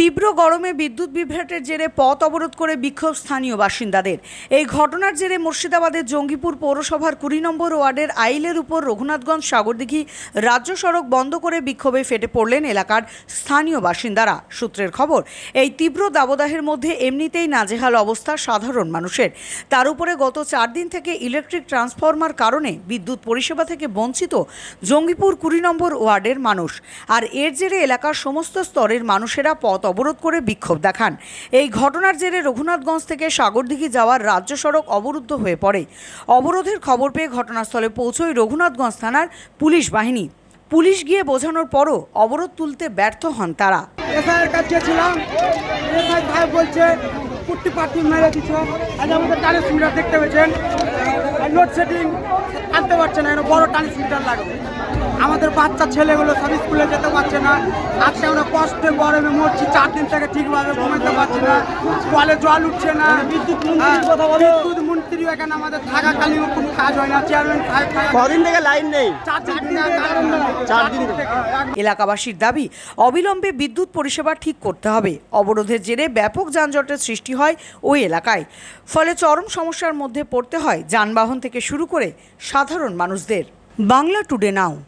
তীব্র গরমে বিদ্যুৎ বিভ্রাটের জেরে পথ অবরোধ করে বিক্ষোভ স্থানীয় বাসিন্দাদের। এই ঘটনার জেরে মুর্শিদাবাদের জঙ্গিপুর পৌরসভার কুড়ি নম্বর ওয়ার্ডের আইলের উপর রঘুনাথগঞ্জ সাগরদিঘি রাজ্য সড়ক বন্ধ করে বিক্ষোভে ফেটে পড়লেন এলাকার স্থানীয় বাসিন্দারা। সূত্রের খবর, এই তীব্র দাবদাহের মধ্যে এমনিতেই নাজেহাল অবস্থা সাধারণ মানুষের। তার উপরে গত চার দিন থেকে ইলেকট্রিক ট্রান্সফরমার কারণে বিদ্যুৎ পরিষেবা থেকে বঞ্চিত জঙ্গিপুর কুড়ি নম্বর ওয়ার্ডের মানুষ। আর এর জেরে এলাকার সমস্ত স্তরের মানুষেরা পথ অবরোধ করে বিক্ষোভ দেখান। এই ঘটনার জেরে রঘুনাথগঞ্জ থেকে সাগরদিঘি যাওয়ার রাজ্য সড়ক অবরুদ্ধ হয়ে পড়ে। অবরোধের খবর পেয়ে ঘটনাস্থলে পৌঁছয় রঘুনাথগঞ্জ থানার পুলিশ বাহিনী। পুলিশ গিয়ে বোঝানোর পরও অবরোধ তুলতে ব্যর্থ হন তারা। এসআইয়ের মেরে দিচ্ছে আজ আমাদের ট্রান্সমিটার দেখতে পেয়েছেন। লোডশেডিং আনতে পারছে না এখানে বড় ট্রান্সমিটার লাগবে। আমাদের বাচ্চা ছেলেগুলো সব স্কুলে যেতে পারছে না। আজকে আমরা কষ্টে গরমে মরছি চার দিন থেকে ঠিকভাবে ঘুমাতে পারছি না। কলে জল উঠছে না। বিদ্যুৎ কথা বলো। বিদ্যুৎ এখানে আমাদের থাকাকালীন কোনো কাজ হয় না। চেয়ারম্যান কদিন থেকে লাইন নেই। চার দিন এলাকাবাসীর দাবি অবিলম্বে বিদ্যুৎ পরিষেবা ঠিক করতে হবে। অবরোধের জেরে ব্যাপক যানজটের সৃষ্টি হয় ওই এলাকায়। ফলে চরম সমস্যার মধ্যে পড়তে হয় যানবাহন থেকে শুরু করে সাধারণ মানুষদের। Bangla today now.